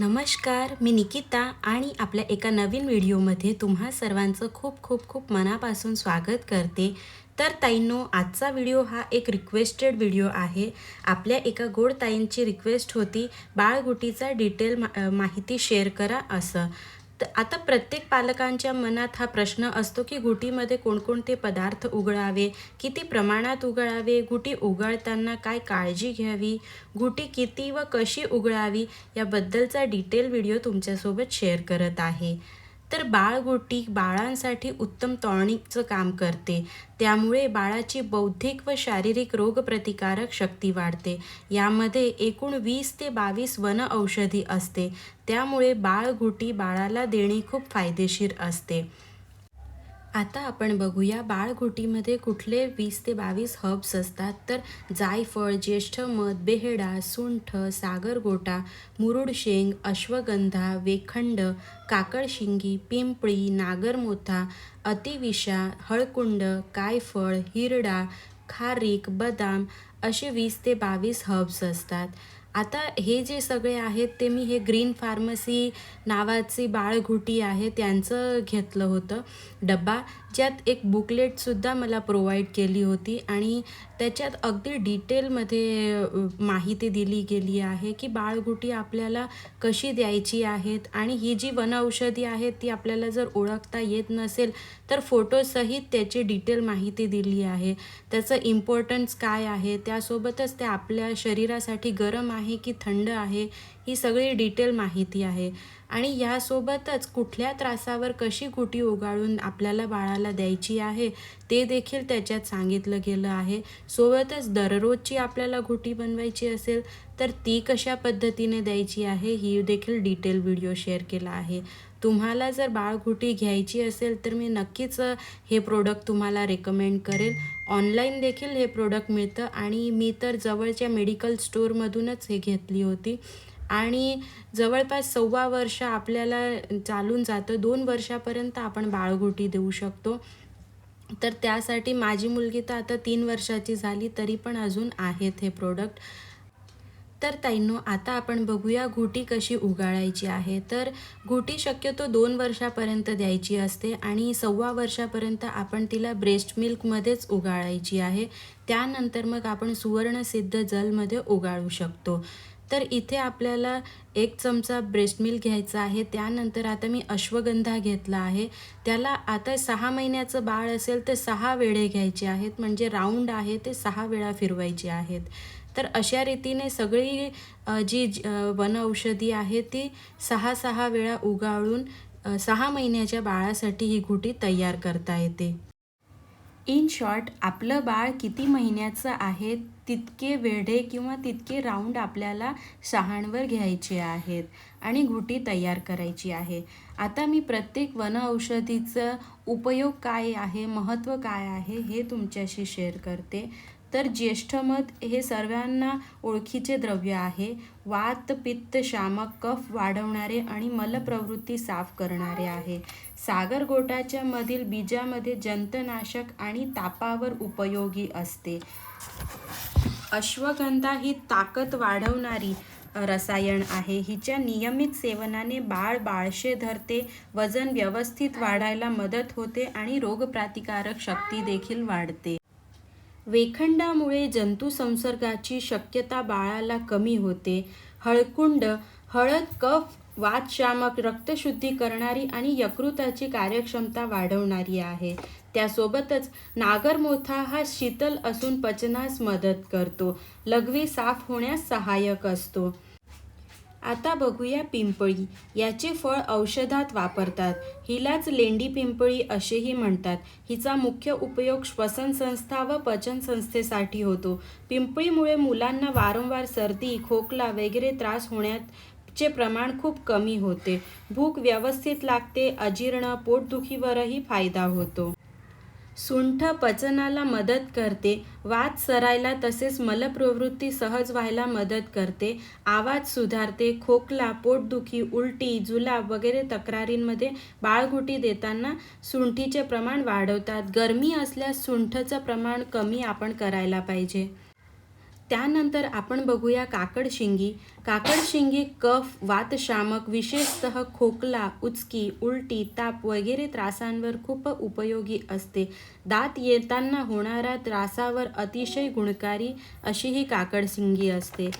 नमस्कार मी निकिता आणि आपल्या एका नवीन व्हिडिओमध्ये तुम्हा सर्वांचं खूप खूप खूप मनापासून स्वागत करते. तर ताईंनो आजचा व्हिडिओ हा एक रिक्वेस्टेड व्हिडिओ आहे. आपल्या एका गोड ताईंची रिक्वेस्ट होती बाळगुटीचा डिटेल मा माहिती शेअर करा असं. आता प्रत्येक पालकांच्या मनात हा प्रश्न असतो की गुटीमध्ये कोणकोणते पदार्थ उघडावे किती प्रमाणात उघडावे गुटी उघडताना काय काळजी घ्यावी गुटी किती व कशी उघडावी याबद्दलचा डिटेल व्हिडिओ तुमच्यासोबत शेअर करत आहे. तर बाळगुटी बाळांसाठी उत्तम टॉनिकचं काम करते. त्यामुळे बाळाची बौद्धिक व शारीरिक रोगप्रतिकारक शक्ती वाढते. यामध्ये एकूण वीस ते बावीस वन औषधी असते. त्यामुळे बाळगुटी बाळाला देणे खूप फायदेशीर असते. आता आपण बघूया बाळघोटीमध्ये कुठले वीस ते बावीस हर्ब्स असतात. तर जायफळ ज्येष्ठ मध बेहडा सुंठ सागरगोटा मुरुड शेंग अश्वगंधा वेखंड काकळशिंगी पिंपळी नागरमोथा अतिविषा हळकुंड कायफळ हिरडा खारीक बदाम असे वीस ते बावीस हर्ब्स असतात. आता हे जे सगळे आहेत ते मी हे ग्रीन फार्मसी नावाची बाळघुटी आहे त्यांचं घेतलं होतं डब्बा. ज्यात एक बुकलेटसुद्धा मला प्रोव्हाइड केली होती आणि त्याच्यात अगदी डिटेलमध्ये माहिती दिली गेली आहे की बाळगुटी आपल्याला कशी द्यायची आहेत आणि ही जी वनौषधी आहेत ती आपल्याला जर ओळखता येत नसेल तर फोटोसहित त्याची डिटेल माहिती दिली आहे. त्याचं इम्पॉर्टन्स काय आहे? त्यासोबतच ते आपल्या शरीरासाठी गरम आहे की थंड आहे? ही सगळी डिटेल माहिती आहे. आणि यासोबतच कुठल्या त्रासावर कशी गुटी उगाळून आपल्याला बाळाला द्यायची आहे ते देखील त्याच्यात सांगितलं गेलं आहे. सोबतच दररोजची आपल्याला घुटी बनवायची असेल तर ती कशा पद्धतीने द्यायची आहे ही देखील डिटेल व्हिडिओ शेअर केला आहे. तुम्हाला जर बाळघुटी घ्यायची असेल तर मी नक्कीच हे प्रोडक्ट तुम्हाला रेकमेंड करेल. ऑनलाईन देखील हे प्रोडक्ट मिळतं आणि मी तर जवळच्या मेडिकल स्टोअरमधूनच हे घेतली होती. आणि जवळपास सव्वा वर्ष आपल्याला चालून जातं. दोन वर्षापर्यंत आपण बाळगोटी देऊ शकतो. तर त्यासाठी माझी मुलगी तर आता तीन वर्षाची झाली तरी पण अजून आहेत हे प्रोडक्ट तर ताईंनो आता आपण बघूया घुटी कशी उगाळायची आहे. तर घुटी शक्यतो दोन वर्षापर्यंत द्यायची असते आणि सव्वा वर्षापर्यंत आपण तिला ब्रेस्ट मिल्कमध्येच उगाळायची आहे. त्यानंतर मग आपण सुवर्णसिद्ध जलमध्ये उगाळू शकतो. तर इथे आपल्याला एक चमचा ब्रेस्ट मिल्क घ्यायचा आहे. त्यानंतर आता मी अश्वगंधा घेतला आहे. त्याला आता सहा महिन्याचं बाळ असेल तर सहा वेळे घ्यायचे आहेत. म्हणजे राऊंड आहे ते सहा वेळा फिरवायचे आहेत. तर अशा रीतीने सगळी जी ज- वनऔषधी आहे ती सहा सहा वेळा उगाळून सहा महिन्याच्या बाळासाठी ही घुटी तयार करता येते. इन शॉर्ट आपलं बाळ किती महिन्याचं आहे तितके वेढे किंवा तितके राऊंड आपल्याला शहाणवर घ्यायचे आहेत आणि घुटी तयार करायची आहे. आता मी प्रत्येक वन औषधीचं उपयोग काय आहे महत्त्व काय आहे हे तुमच्याशी शेअर करते. तर ज्येष्ठमध हे सर्वांना ओळखीचे द्रव्य आहे. वात पित्त शामक कफ वाढवणारे आणि मलप्रवृत्ती साफ करणारे आहे. सागरगोटाच्या मधील बीजामध्ये जंतनाशक आणि तापावर उपयोगी असते. अश्वगंधा ही ताकद वाढवणारी रसायन आहे. हिच्या नियमित सेवनाने बाळ बाळशे धरते वजन व्यवस्थित वाढायला मदत होते आणि रोगप्रतिकारक शक्ती देखील वाढते. वेखंडामुळे जंतुसंसर्गाची शक्यता बाळाला कमी होते. हळकुंड हळद कफ वातशामक रक्तशुद्धी करणारी आणि यकृताची कार्यक्षमता वाढवणारी आहे. त्यासोबतच नागरमोथा हा शीतल असून पचनास मदत करतो. लघवी साफ होण्यास सहाय्यक असतो. आता बघूया पिंपळी. याचे फळ औषधात वापरतात. हिलाच लेंडी पिंपळी असेही म्हणतात. हिचा मुख्य उपयोग श्वसन संस्था व पचन संस्थेसाठी होतो. पिंपळीमुळे मुलांना वारंवार सर्दी खोकला वगैरे त्रास होण्यात चे प्रमाण खूप कमी होते. भूक व्यवस्थित लागते अजीर्ण पोटदुखीवरही फायदा होतो. सुंठ पचनाला मदत करते वात सरायला तसेच मलप्रवृत्ती सहज व्हायला मदत करते आवाज सुधारते खोकला पोटदुखी उलटी जुलाब वगैरे तक्रारींमध्ये बाळगुटी देताना सुंठीचे प्रमाण वाढवतात. गरमी असल्यास सुंठचं प्रमाण कमी आपण करायला पाहिजे. त्यानंतर आपण बघूया काकडशिंगी काकडशिंगी कफ वातशामक विशेषतः खोकला उचकी उलटी ताप वगैरे त्रासांवर खूप उपयोगी असते. दात येताना होणाऱ्या त्रासावर अतिशय गुणकारी अशी ही काकडशिंगी असते.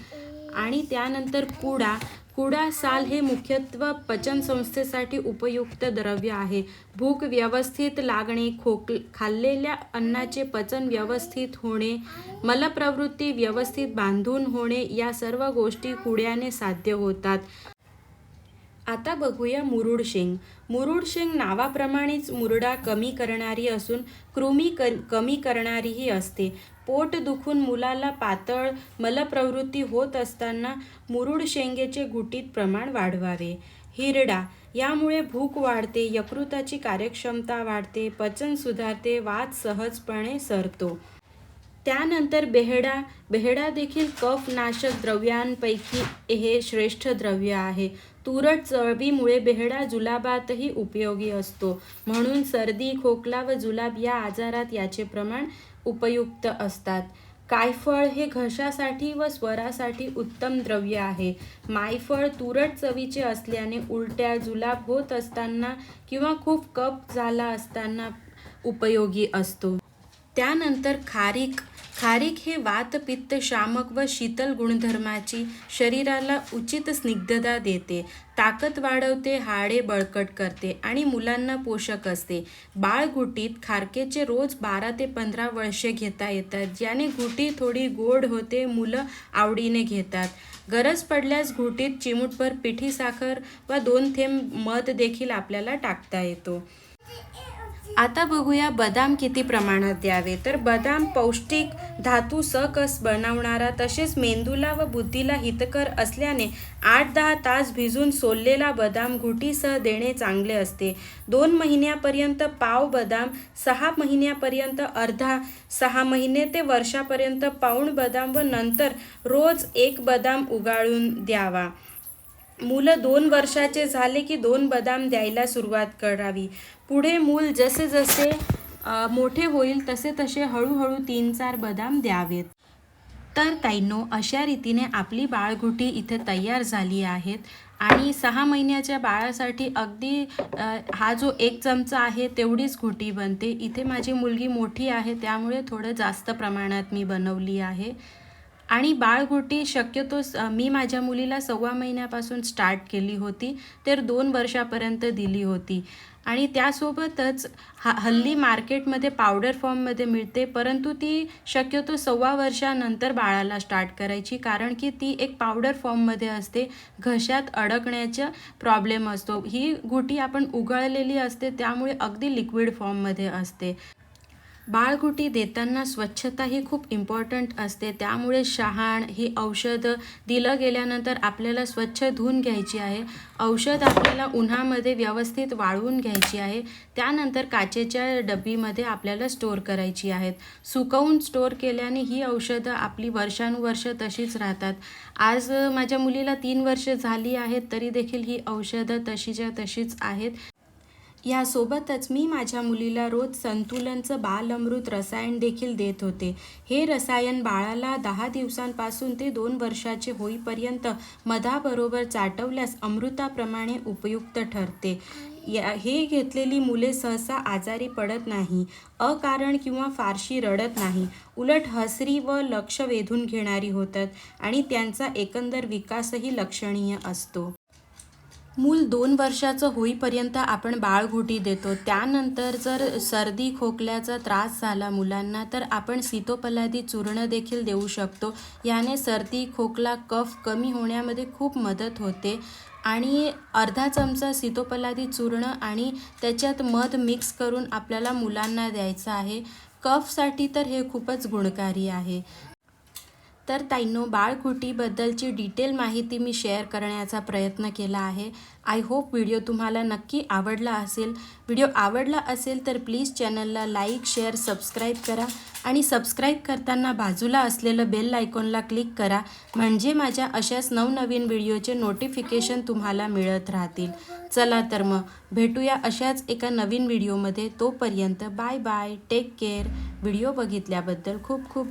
आणि त्यानंतर कुडा कुडा साल हे मुख्यत्व पचनसंस्थेसाठी उपयुक्त द्रव्य आहे. भूक व्यवस्थित लागणे खोक खाल्लेल्या अन्नाचे पचन व्यवस्थित होणे मलप्रवृत्ती व्यवस्थित बांधून होणे या सर्व गोष्टी कुड्याने साध्य होतात. आता बघूया मुरुड शेंग. मुरुड शेंग नावाप्रमाणेच मुरडा कमी करणारी असून कृमी क कमी करणारीही असते. पोट दुखून मुलाला पातळ मलप्रवृत्ती होत असताना मुरुड शेंगेचे गुटीत प्रमाण वाढवावे. हिरडा यामुळे भूक वाढते यकृताची कार्यक्षमता वाढते पचन सुधारते वाद सहजपणे सरतो. त्यानंतर बेहडा बेहडा देखील कफनाशक द्रव्यांपैकी हे श्रेष्ठ द्रव्य आहे. तुरट चळबीमुळे बेहडा जुलाबातही उपयोगी असतो. म्हणून सर्दी खोकला व जुलाब या आजारात याचे प्रमाण उपयुक्त असतात. कायफळ हे घशासाठी व स्वरासाठी उत्तम द्रव्य आहे. मायफळ तुरट चवीचे असल्याने उलट्या जुलाब होत असताना किंवा खूप कप झाला असताना उपयोगी असतो. त्यानंतर खारीक. खारीक हे वातपित्त शामक व शीतल गुणधर्माची शरीराला उचित स्निग्धता देते. ताकद वाढवते हाडे बळकट करते आणि मुलांना पोषक असते. बाळघुटीत खारकेचे रोज बारा ते पंधरा वर्षे घेता येतात ज्याने गुटी थोडी गोड होते मुलं आवडीने घेतात. गरज पडल्यास घुटीत चिमूटभर पिठी साखर व दोन थेंब मध देखील आपल्याला टाकता येतो. आता बघूया बदाम किती प्रमाणात द्यावे. तर बदाम पौष्टिक धातू सकस बनवणारा तसेच मेंदूला व बुद्धीला हितकर असल्याने आठ दहा तास भिजून सोललेला बदाम घुटीसह देणे चांगले असते. दोन महिन्यापर्यंत पाव बदाम सहा महिन्यापर्यंत अर्धा सहा महिने ते वर्षापर्यंत पाऊण बदाम व नंतर रोज एक बदाम उगाळून द्यावा. मुलं दोन वर्षाचे झाले की दोन बदाम द्यायला सुरुवात करावी. पुढे मूल जसे जसे मोठे होईल तसे तसे हळूहळू तीन चार बदाम द्यावेत. तर ताईंनो अशा रीतीने आपली बाळगुटी इथे तयार झाली आहेत आणि सहा महिन्याच्या बाळासाठी अगदी हा जो एक चमचा आहे तेवढीच घुटी बनते. इथे माझी मुलगी मोठी आहे त्यामुळे थोडं जास्त प्रमाणात मी बनवली आहे. आणि बाळगुटी शक्यतो मी माझ्या मुलीला सव्वा महिन्यापासून स्टार्ट केली होती तर दोन वर्षापर्यंत दिली होती. आणि त्यासोबतच ह हल्ली मार्केटमध्ये पावडर फॉर्ममध्ये मिळते परंतु ती शक्यतो सव्वा वर्षानंतर बाळाला स्टार्ट करायची कारण की ती एक पावडर फॉर्ममध्ये असते घशात अडकण्याचा प्रॉब्लेम असतो. ही गुटी आपण उघळलेली असते त्यामुळे अगदी लिक्विड फॉर्ममध्ये असते. बाळगुटी देताना स्वच्छता ही खूप इम्पॉर्टंट असते. त्यामुळे शहाण ही औषधं दिलं गेल्यानंतर आपल्याला स्वच्छ धुवून घ्यायची आहे. औषध आपल्याला उन्हामध्ये व्यवस्थित वाळवून घ्यायची आहे. त्यानंतर काचेच्या डब्बीमध्ये आपल्याला स्टोअर करायची आहेत. सुकवून स्टोअर केल्याने ही औषधं आपली वर्षानुवर्ष तशीच राहतात. आज माझ्या मुलीला तीन वर्ष झाली आहेत तरी देखील ही औषधं तशीच्या तशीच आहेत. यासोबतच मी माझ्या मुलीला रोज संतुलनचं बालअमृत रसायन देखील देत होते. हे रसायन बाळाला दहा दिवसांपासून ते दोन वर्षाचे होईपर्यंत मधाबरोबर चाटवल्यास अमृताप्रमाणे उपयुक्त ठरते. या हे घेतलेली मुले सहसा आजारी पडत नाही अकारण किंवा फारशी रडत नाही. उलट हसरी व लक्ष वेधून घेणारी होतात आणि त्यांचा एकंदर विकासही लक्षणीय असतो. मूल दोन वर्षाचं होईपर्यंत आपण बाळघुटी देतो. त्यानंतर जर सर्दी खोकल्याचा त्रास झाला मुलांना तर आपण सीतोपलादी चूर्ण देखील देऊ शकतो. याने सर्दी खोकला कफ कमी होण्यामध्ये खूप मदत होते. आणि अर्धा चमचा सीतोपलादी चूर्ण आणि त्याच्यात मध मिक्स करून आपल्याला मुलांना द्यायचं आहे. कफसाठी तर हे खूपच गुणकारी आहे. तर ताईनो बाळकुटीबद्दलची डिटेल माहिती मी शेअर करण्याचा प्रयत्न केला आहे. आय होप व्हिडिओ तुम्हाला नक्की आवडला असेल. व्हिडिओ आवडला असेल तर प्लीज चॅनलला लाईक शेअर सबस्क्राईब करा आणि सबस्क्राईब करताना बाजूला असलेलं बेल आयकॉनला क्लिक करा. म्हणजे माझ्या अशाच नवनवीन व्हिडिओचे नोटिफिकेशन तुम्हाला मिळत राहतील. चला तर मग भेटूया अशाच एका नवीन व्हिडिओमध्ये. तोपर्यंत bye bye take care. Video बघितल्याबद्दल खूप खूप